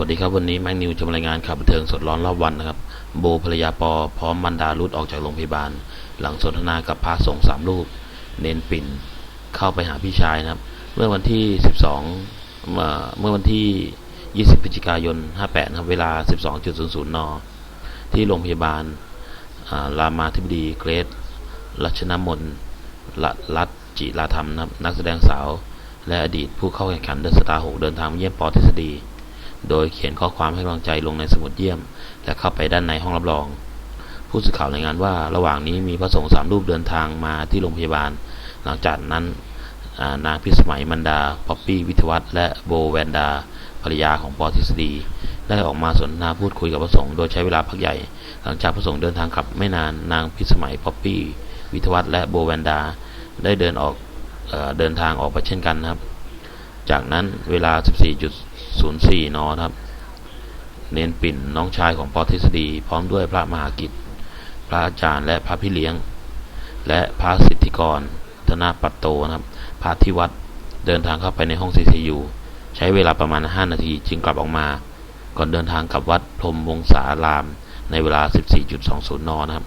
วัสดีครับวันนี้แม็กนิวจะมารายงานข่าวบันเทิงสดร้อนรอบวันนะครับ โบภรรยาปอพร้อมมันดารุดออกจากโรงพยาบาล หลังสนทนากับพระสงฆ์สามรูป เน้นปิ่นเข้าไปหาพี่ชายนะครับ เมื่อวันที่ 12 เมื่อเมื่อวันที่ 20พฤศจิกายน 58 นะครับ เวลา 12.00 น ที่โรงพยาบาลรามาธิบดีเกรซรัชนมนรัตรัตจิราธรรมนะครับนักแสดงสาว และอดีตผู้เข้าแข่งขันเดอะสตาร์หกเดินทางมาเยี่ยมปอทฤษฎี โดยเขียนข้อความให้กำลังใจลงในสมุดเยี่ยม และเข้าไปด้านในห้องรับรอง ผู้สื่อข่าวรายงานว่าระหว่างนี้มีพระสงฆ์สามรูปเดินทางมาที่โรงพยาบาล หลังจากนั้นนางพิสมัยมันดา ป๊อปปี้วิทวัฒน์และโบแวนดา ภรรยาของปอทฤษฎี ได้ออกมาสนทนาพูดคุยกับพระสงฆ์โดยใช้เวลาพักใหญ่ หลังจากพระสงฆ์เดินทางกลับไม่นาน นางพิสมัย ป๊อปปี้วิทวัฒน์และโบแวนดา ได้เดินออกเอเดินทางออกไปเช่นกันนะครับ จากนั้นเวลา 14.04 น นะครับ เนนปิ่นน้องชายของปอทฤษฎี พร้อมด้วยพระมหากิจ พระอาจารย์และพระพี่เลี้ยง และพระสิทธิกร ธนาปัตโตนะครับ พระที่วัดเดินทางเข้าไปในห้อง CCU ใช้เวลาประมาณ 5 นาทีจึงกลับออกมา ก่อนเดินทางกลับวัดพรมวงศาราม ในเวลา 14.20 น นะครับ